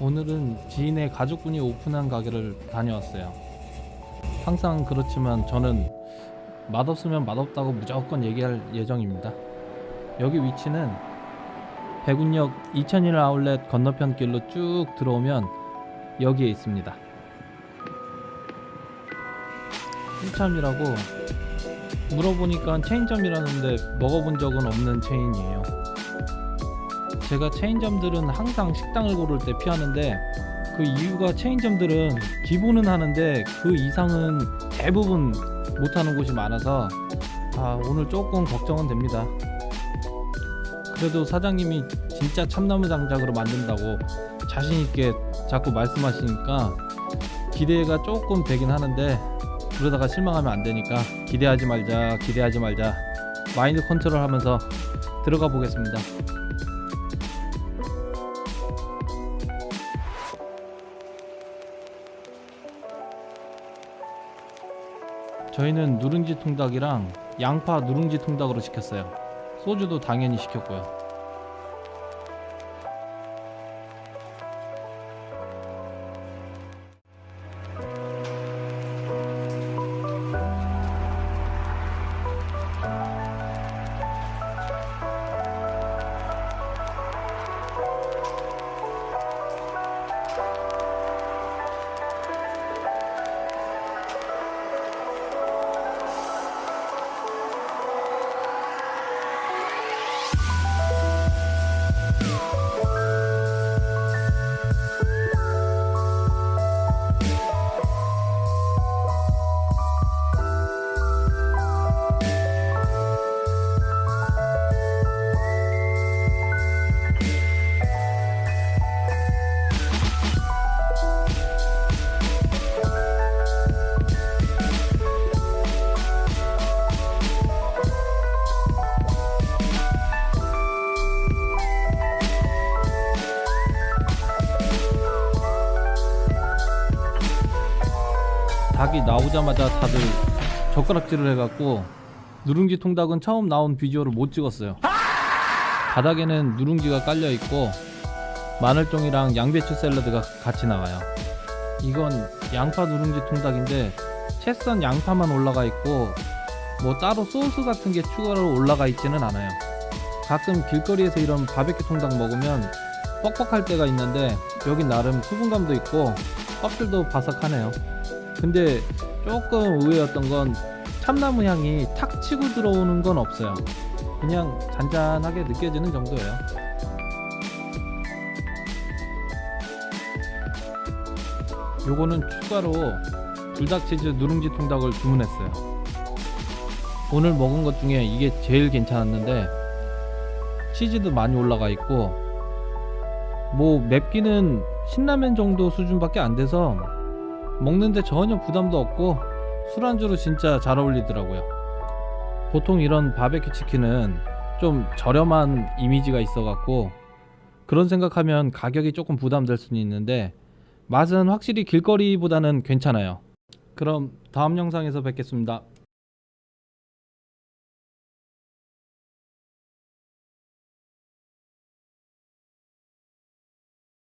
오늘은 지인의 가족분이 오픈한 가게를 다녀왔어요. 항상 그렇지만 저는 맛없으면 맛없다고 무조건 얘기할 예정입니다. 여기 위치는 대군역 2001 아울렛 건너편 길로 쭉 들어오면 여기에 있습니다. 한참이라고 물어보니까 체인점이라는데 먹어본 적은 없는 체인이에요. 제가 체인점들은 항상 식당을 고를 때 피하는데 그 이유가 체인점들은 기본은 하는데 그 이상은 대부분 못하는 곳이 많아서 아 오늘 조금 걱정은 됩니다. 그래도 사장님이 진짜 참나무 장작으로 만든다고 자신 있게 자꾸 말씀하시니까 기대가 조금 되긴 하는데 그러다가 실망하면 안 되니까 기대하지 말자 기대하지 말자 마인드 컨트롤 하면서 들어가 보겠습니다. 저희는 누룽지 통닭이랑 양파 누룽지 통닭으로 시켰어요. 소주도 당연히 시켰고요. 닭이 나오자마자 다들 젓가락질을 해갖고 누룽지 통닭은 처음 나온 비주얼을 못 찍었어요. 바닥에는 누룽지가 깔려 있고 마늘종이랑 양배추 샐러드가 같이 나와요. 이건 양파 누룽지 통닭인데 채썬 양파만 올라가 있고 뭐 따로 소스 같은 게 추가로 올라가 있지는 않아요. 가끔 길거리에서 이런 바베큐 통닭 먹으면 뻑뻑할 때가 있는데 여긴 나름 수분감도 있고 껍질도 바삭하네요. 근데 조금 의외였던 건 참나무 향이 탁 치고 들어오는 건 없어요. 그냥 잔잔하게 느껴지는 정도예요. 요거는 추가로 불닭치즈 누룽지 통닭을 주문했어요. 오늘 먹은 것 중에 이게 제일 괜찮았는데 치즈도 많이 올라가 있고 뭐 맵기는 신라면 정도 수준밖에 안 돼서 먹는데 전혀 부담도 없고 술안주로 진짜 잘 어울리더라고요. 보통 이런 바베큐 치킨은 좀 저렴한 이미지가 있어갖고 그런 생각하면 가격이 조금 부담될 수는 있는데 맛은 확실히 길거리보다는 괜찮아요. 그럼 다음 영상에서 뵙겠습니다.